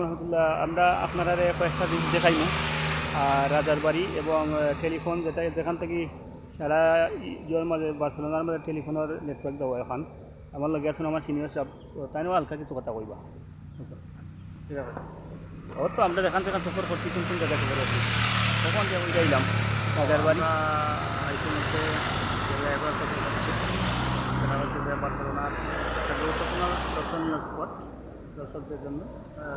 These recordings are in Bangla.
রহমতুল্লাহ আমরা আপনারা কয়েকটা জিনিস দেখাইমু আর রাজার বাড়ি এবং টেলিফোন যেটা যেখান থেকে সারা ইয়ের মাঝে বার্সেলোনার মাঝে টেলিফোনের নেটওয়ার্ক দেওয়া এখন। আমার লগে আছেন আমার সিনিয়র সাহেব তাই হালকা কিছু কথা কইবা। ঠিক আছে। ও তো আমরা যেখান থেকে সফর করছি কোন কোন জায়গা সফর করছি? তখন যে ওই যাইলাম রাজার বাড়ি? ইতিমধ্যে বার্সেলোনার একটা গুরুত্বপূর্ণ দর্শনীয় স্পট দর্শকদের জন্য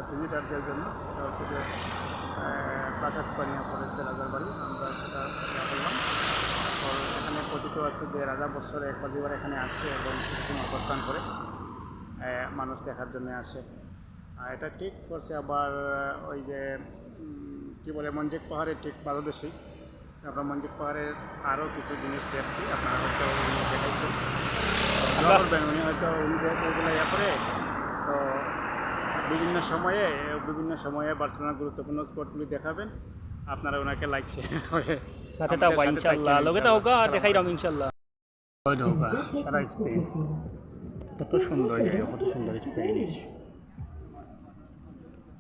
ভিজিটারদের জন্য সেটা হচ্ছে যে প্লাসা স্পানিয়া কলেজে রাজার বাড়ি। আমরা সেটা করলাম তো এখানে কথিত আছে যে রাজা বৎসরে এক পরিবার এখানে আসে এবং কিছুদিন অবস্থান করে মানুষ দেখার জন্য আসে। আর এটা ঠিক করছে আবার ওই যে কি বলে মঞ্জিক পাহাড়ের ঠিক পাদদেশী আমরা মঞ্জিক পাহাড়ের আরও কিছু জিনিস দেখছি আপনারা হয়তো দেখাইছেন। উনি হয়তো উনি যেহেতু এগুলো ইয়ে করে তো বিভিন্ন সময়ে বিভিন্ন সময়ে বার্সেলোনার গুরুত্বপূর্ণ স্পটগুলি দেখাবেন। আপনারা ওনাকে লাইক শেয়ার করে সাথে থাকবা লগে আর দেখাই রাম সারা কত সুন্দর জায়গা কত সুন্দর স্পেনিশ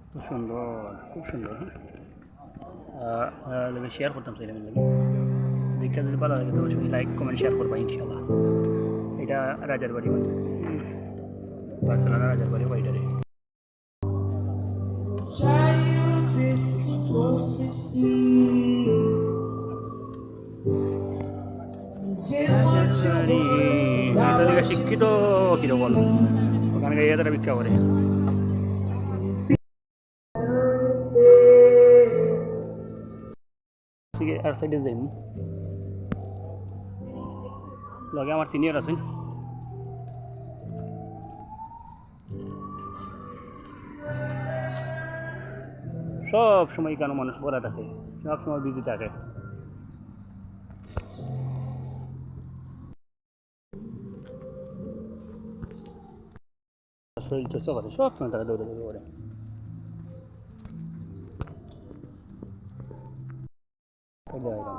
কত সুন্দর খুব সুন্দর হ্যাঁ। শেয়ার করতাম সেই লাগে দেখতে যদি ভালো লাগে তো অবশ্যই লাইক কমেন্ট শেয়ার করবা ইনশাল্লাহ। এটা রাজার বাড়ি মানে বার্সেলোনা রাজার বাড়ি বাইটারে বাড়ি শিক্ষিত কীরকম ওখানে তারা ভিক্ষা করে আর সাইডে যাই লগে আমার সিনিয়র আছেন সব সময় কেন মানুষ ভরা থাকে সব সময় বিজি থাকে শরীর চর্চা করে সব সময় তারা দৌড়ে দৌড়ে করে সাইডে আইলাম।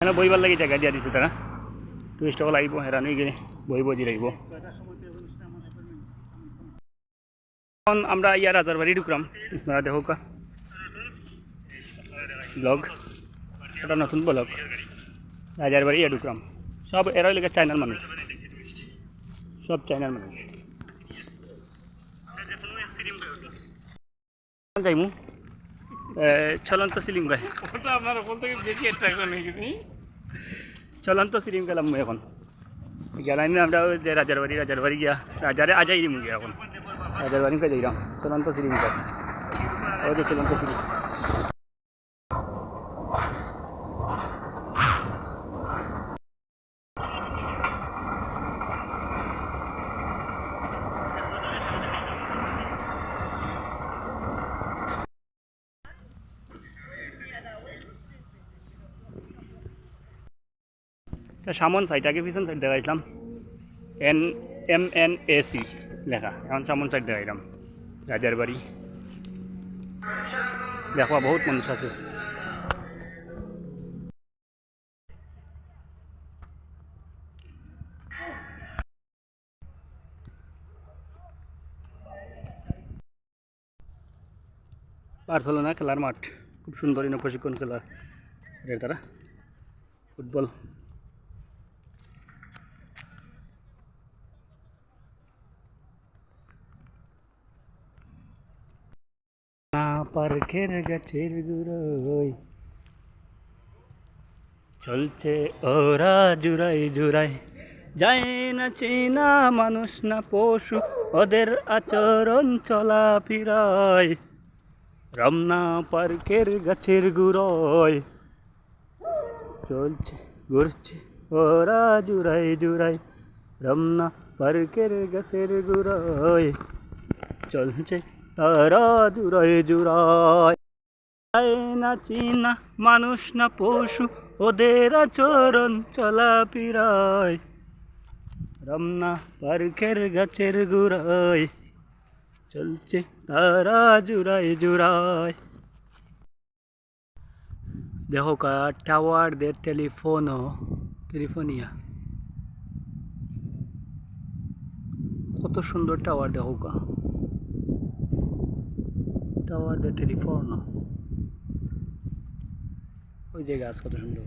এনে বইবার লাগি জায়গা দিয়া দিছে তারা। টুরিস্ট সকল আহিব হেৰাণ হৈ গেলে বহিব দি লাগিব। আমরা ইয়া রাজারবাড়ি ঢুকলাম আপনারা দেখো কা ব্লগ এটা নতুন ব্লগ রাজারবাড়ি ইয়া ঢুকলাম সব এরাই লেগে চাইনার মানুষ। সব চাইনার মানুষ। যাইমু। চলন্ত সিলিং ভাই ওখান থেকে বেশি অ্যাট্রাকশন হয়ে গেছে চলন্ত সিলিং গেলাম এখন। গেলাম আমরা ওই যে রাজার বাড়ি রাজার বাড়ি গিয়া। রাজারে আজাই গিয়া এখন। রাজার বাড়ি যাই যাইলাম চলন্ত সিলিং ওই যে চলন্ত সিলিং সামন সাইড আগে পিছন সাইড দেখাইছিলাম। N, M, N, A, C লেখা। এখন সামন সাইড দেখাইলাম। রাজার বাড়ি। দেখবা বহুত মানুষ আছে। বার্সেলোনা খেলার মাঠ। খুব সুন্দর প্রশিক্ষণ খেলা। এর তারা ফুটবল। পার্কের গাছের গুড়োই চলছে ওরা জুড়াই জুড়াই যায় না চেনা মানুষ না পশু ওদের আচরণ চলা ফিরায় রমনা পার্কের গাছের গুড়োয় চলছে ঘুরছে ওরা জুড়াই জুড়াই রমনা পার্কের গাছের গুড়োয় চলছে তারা জুড়াই জুড়াই না চিনা মানুষ না পশু, ওদের আচরণ চলা পিরায়। রমনা পার্কের গাছের গুড়ায়, চলছে তারা জুড়ায় জুড়ায় দেখো কা টাওয়ার দে টেলিফোনও টেলিফোনিয়া। কত সুন্দর টাওয়ার দেখো কা। টাওয়ার দে টেলিফোন ওই যে গাছ কত সুন্দর।